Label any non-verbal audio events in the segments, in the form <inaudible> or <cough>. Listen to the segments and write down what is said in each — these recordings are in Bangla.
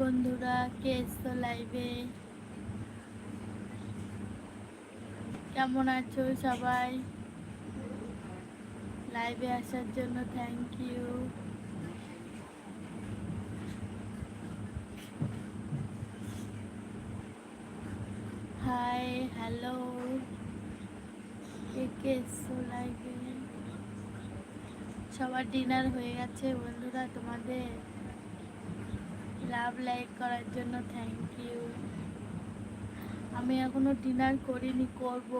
বন্ধুরা, কে এসছো লাইভে কেমন আছো সবাই? লাইভে আসার জন্য থ্যাংক ইউ হাই হ্যালো কে কে এসছো লাইভে সবার ডিনার হয়ে গেছে বন্ধুরা তোমাদের। লাভ লাইক করার জন্য থ্যাংক ইউ আমি এখনও ডিনার করিনি, করব।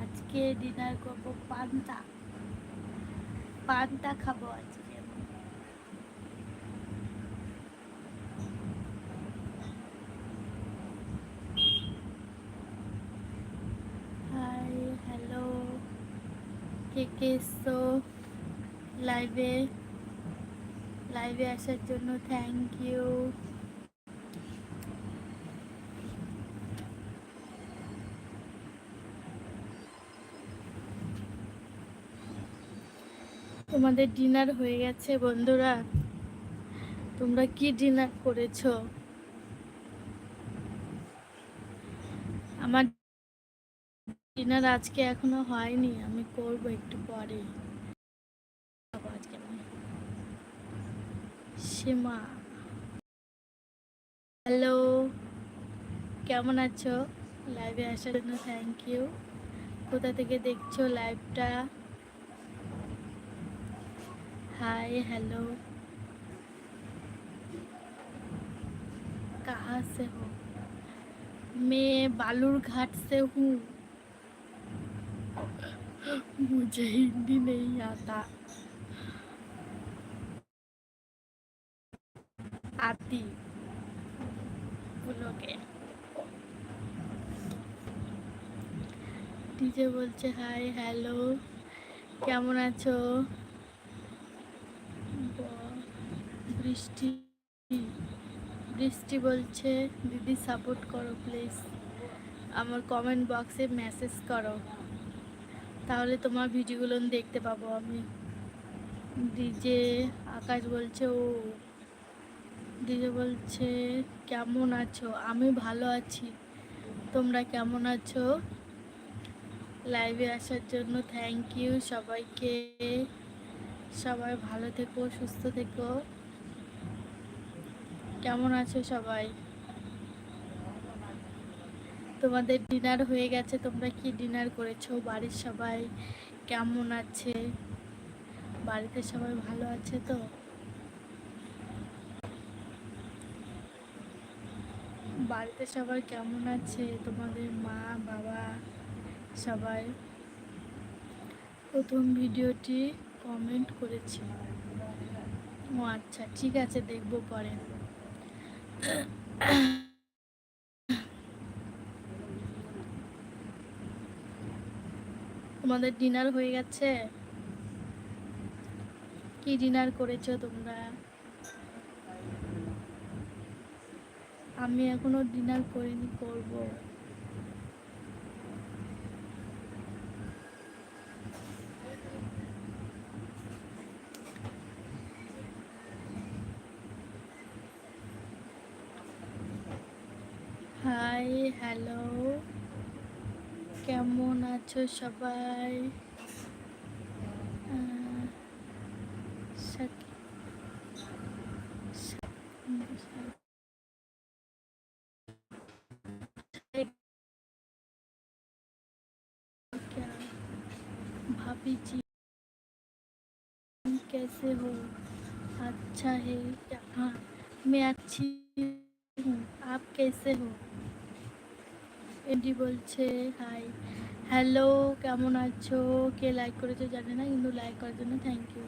আজকে ডিনার করব পান্তা। পান্তা খাব আজকে। হাই হ্যালো কে কে এসছো লাইভে লাইভে আসার জন্য থ্যাংক ইউ তোমাদের ডিনার হয়ে গেছে বন্ধুরা। তোমরা কি ডিনার করেছ? আমার ডিনার আজকে এখনও হয়নি, আমি করব একটু পরে খাব আজকে আমি সীমা হ্যালো কেমন আছো লাইভে আসার জন্য থ্যাংক ইউ কোথা থেকে দেখছো লাইভটা हाय हेलो कहाँ से हो मैं बालूर घाट से हूँ <gasps> मुझे हिंदी नहीं आता আদি ব্লগে ডিজে বলছে হাই হ্যালো কেমন আছো? বৃষ্টি বৃষ্টি বলছে, দিদি সাপোর্ট করো প্লিজ আমার কমেন্ট বক্সে মেসেজ করো, তাহলে তোমার ভিডিওগুলো দেখতে পাবো আমি। ডিজে আকাশ বলছে, ও ডিজে বলছে, কেমন আছো? আমি ভালো আছি। তোমরা কেমন আছো? লাইভে আসার জন্য থ্যাংক ইউ সবাইকে। সবাই ভালো থেকো, সুস্থ থেকো। কেমন আছো সবাই? তোমাদের ডিনার হয়ে গেছে, তোমরা কি ডিনার করেছ? বাড়ির সবাই কেমন আছে? বাড়িতে সবাই ভালো আছে তো? বাড়িতে সবাই কেমন আছে? তোমাদের মা, বাবা সবাই? প্রথম ভিডিওটি কমেন্ট করেছি। ও আচ্ছা ঠিক আছে, দেখব পরে। তোমাদের ডিনার হয়ে গেছে? কি ডিনার করেছ তোমরা? আমি এখনও ডিনার করিনি করব। হাই হ্যালো কেমন আছো সবাই? कैसे हो अच्छा है क्या हाँ मैं अच्छी हूँ आप कैसे हो এডি বলছে হাই হ্যালো কেমন আছো কে লাইক করেছো জানে না কিন্তু লাইক করার জন্য থ্যাংক ইউ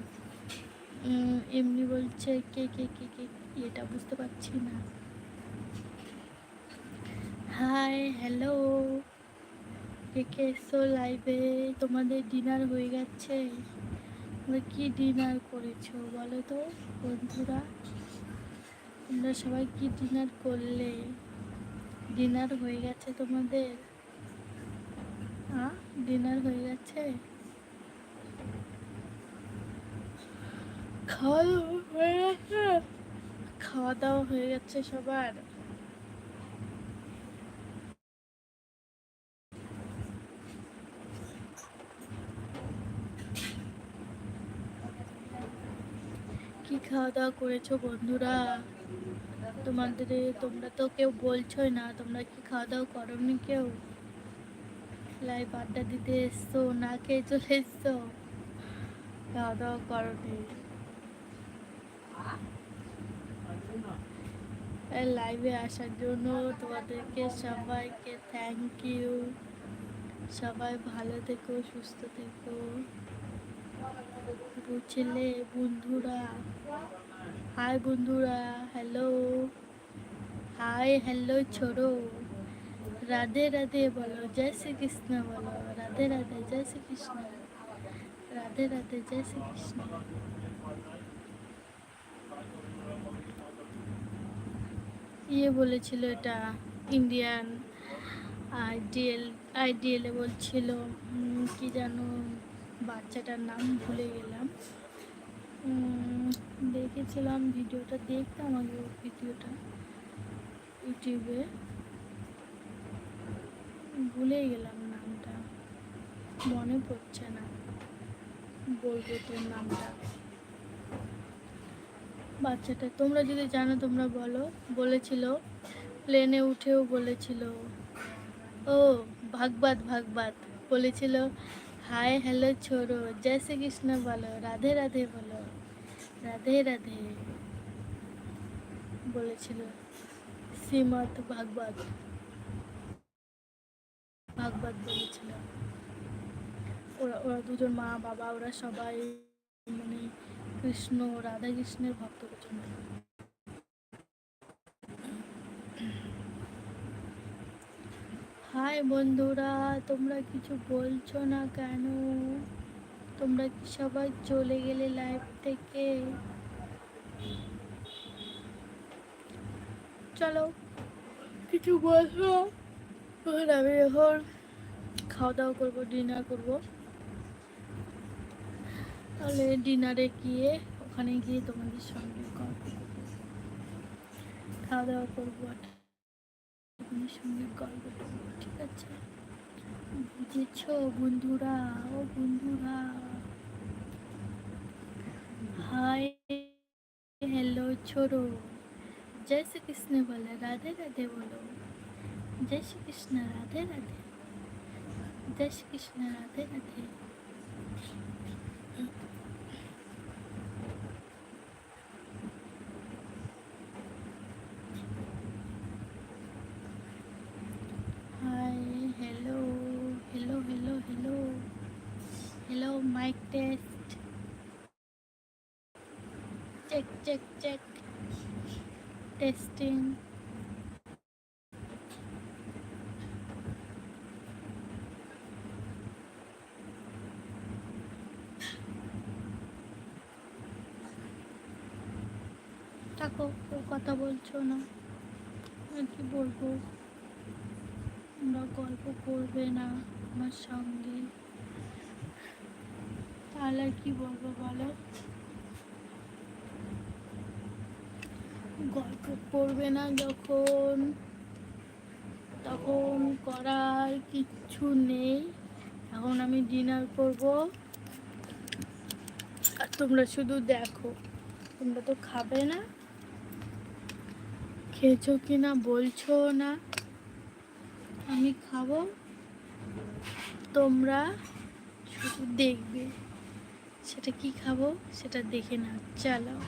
এমনি বলছে কে কে কে কে এটা বুঝতে পারছি না হাই হ্যালো কে কে এসো লাইভে তোমাদের ডিনার হয়ে গেছে তোমরা কি ডিনার করেছ বলো তো, বন্ধুরা? তোমরা সবাই কি ডিনার করলে? ডিনার হয়ে গেছে তোমাদের? হ্যাঁ ডিনার হয়ে গেছে? খাওয়া দাওয়া হয়ে গেছে? খাওয়া দাওয়া হয়ে গেছে সবার কি খাওয়া দাওয়া করেছ বন্ধুরা? তোমাদের তোমরা তো কেউ বলছোই না, তোমরা কি খাওয়া দাওয়া করোনি কেউ? লাইভ আড্ডা দিতে এসছো, না খেয়ে চলে এসছো? খাওয়া দাওয়া করোনি লাইভে আসার জন্য তোমাদেরকে সবাইকে থ্যাংক ইউ সবাই ভালো থেকো, সুস্থ থেকো। বুঝলে বন্ধুরা। হাই বন্ধুরা হ্যালো হাই হ্যালো ছোড়ো। রাধে রাধে বলো, জয় শ্রীকৃষ্ণ বলো। রাধে রাধে, জয় শ্রীকৃষ্ণ। রাধে রাধে, জয় শ্রীকৃষ্ণ। ইয়ে বলেছিল এটা ইন্ডিয়ান আইডিএল, আইডিএলে বলছিল কি যেন বাচ্চাটার নাম ভুলে গেলাম। দেখেছিলাম ভিডিওটা, দেখতাম আগে ভিডিওটা ইউটিউবে। ভুলে গেলাম নামটা। মনে পড়ছে না বলব তোর নামটা। বাচ্চাটা, তোমরা যদি জানো, তোমরা বলো। বলেছিল, প্লেনে উঠেও বলেছিল। ও, ভাগবাদ ভাগবাদ। বলেছিল হাই, হ্যালো ছোড়ো। জয় শ্রীকৃষ্ণ বলো, রাধে রাধে বলো। রাধে রাধে বলেছিল শ্রীমৎ ভাগবত। ভাগবত বলেছিল। ওরা ওরা দুজন মা, বাবা, ওরা সবাই মানে কৃষ্ণ, রাধা কৃষ্ণের ভক্ত প্রচণ্ড হাই বন্ধুরা, তোমরা কিছু বলছো না কেন? তোমরা কি সবাই চলে গেলে লাইভ থেকে? চলো। কিছু বলব আমি এখন খাওয়া দাওয়া করব ডিনার করব। তাহলে ডিনারে গিয়ে, ওখানে গিয়ে তোমাদের সঙ্গে খাওয়া দাওয়া করব আর তোমাদের সঙ্গে গল্প করব ঠিক আছে বুঝেছ বন্ধুরা ও বন্ধুরা হাই হ্যালো ছোড়ো জয় শ্রী কৃষ্ণ বলে রাধে রাধে বলো জয় শ্রী কৃষ্ণ রাধে রাধে জয় শ্রী কৃষ্ণ রাধে রাধে কথা না? আর কি বলব? তোমরা গল্প করবে না আমার সঙ্গে। তাহলে আর কি বলব বলো? গল্প করবে না যখন। তখন করার কিচ্ছু নেই। এখন আমি ডিনার করব। আর তোমরা শুধু দেখো। তোমরা তো খাবে না। খেয়েছো কি না বলছো না? আমি খাব। তোমরা শুধু দেখবে। সেটা কি খাব সেটা দেখে না চালাও।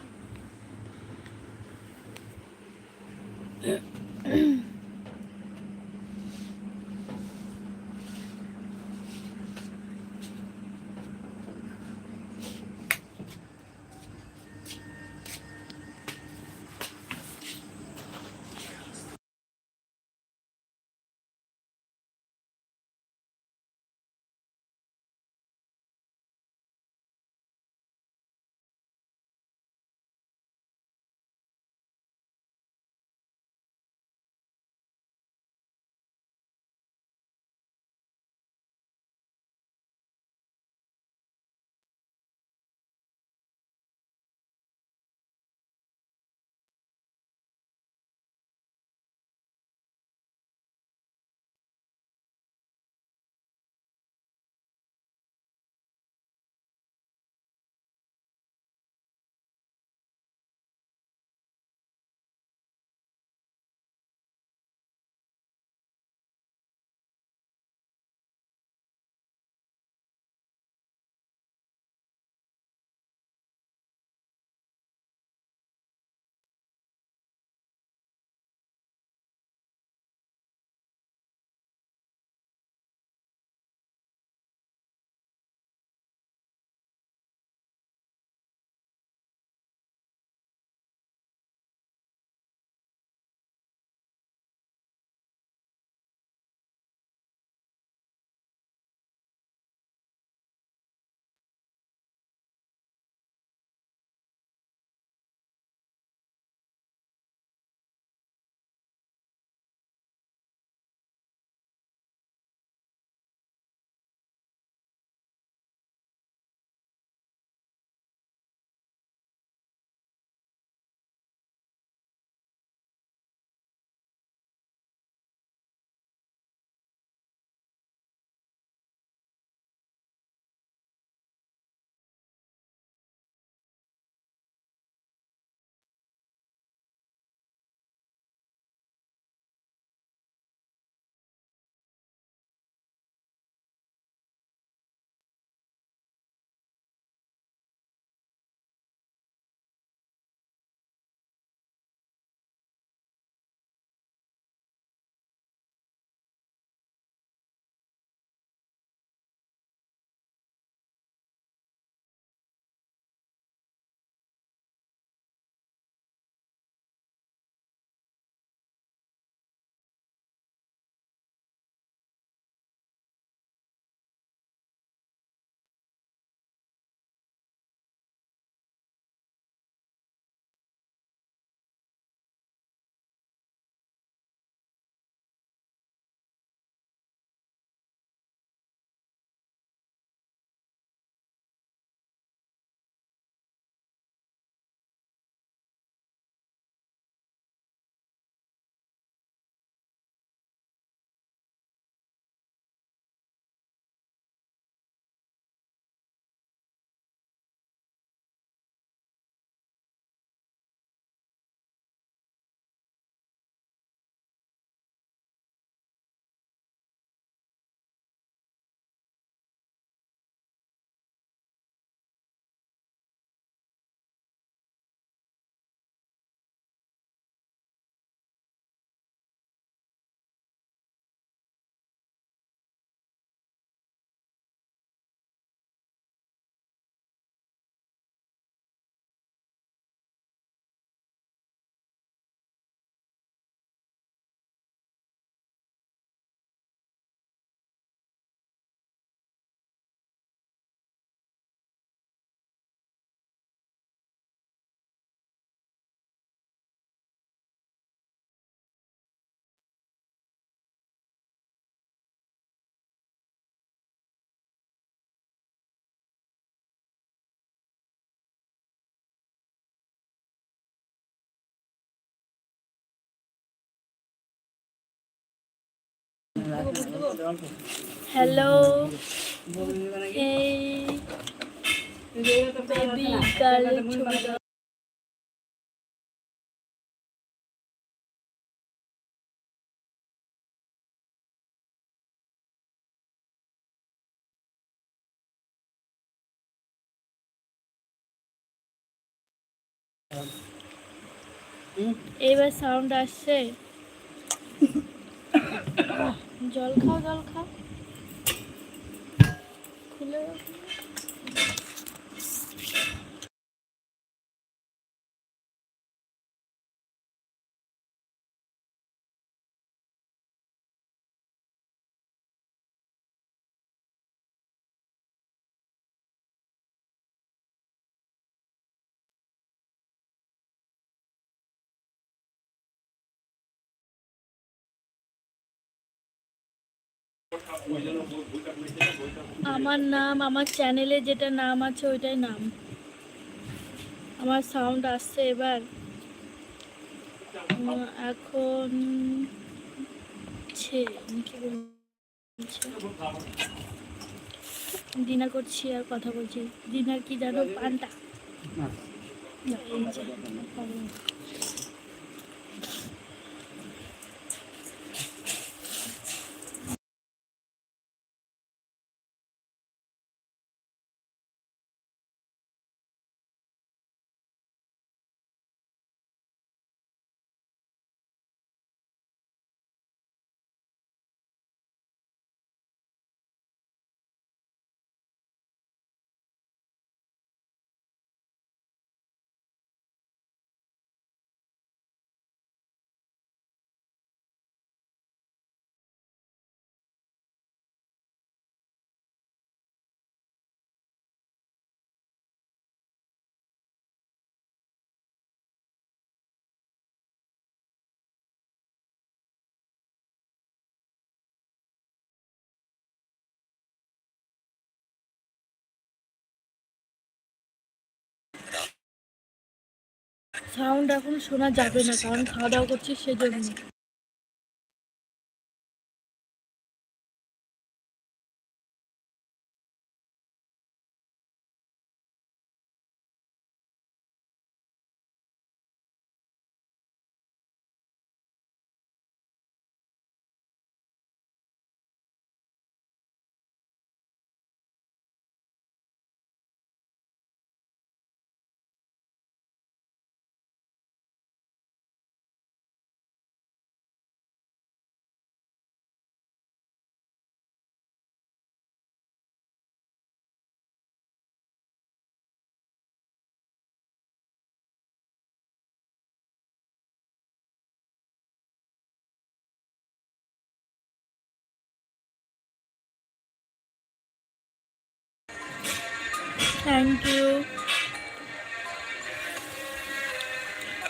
হ্যালো এই বেবি গার্লের ছবি দাও। এবার সাউন্ড আসছে জল খাও জল খাও খুলে আমার নাম আমার চ্যানেলে যেটা নাম আছে ওইটাই নাম। আমার সাউন্ড আসছে এবার। এখন ছে কি ডিনার করছি আর কথা বলছি। ডিনার কি জানো? পান্তা। সাউন্ড এখন শোনা যাবে না কারণ খাওয়া দাওয়া করছি সেজন্য। থ্যাংক ইউ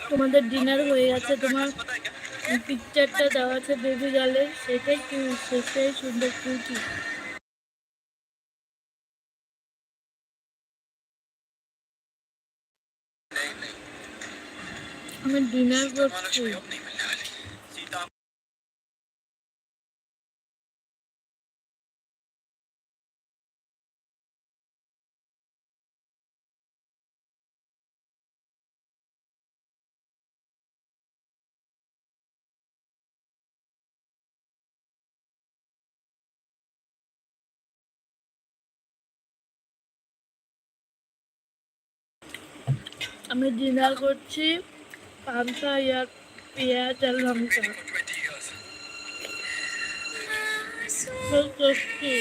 তোমাদের ডিনার হয়ে গেছে, তোমার পিকচারটা দেওয়া আছে বেবি গার্লের সেটাই কি সেটাই সুন্দর কিউটি আমি ডিনার করছি। আমি ডিনার করছি পান্তা ইয়ার পেঁয়াজ আর লঙ্কা। টেস্টি।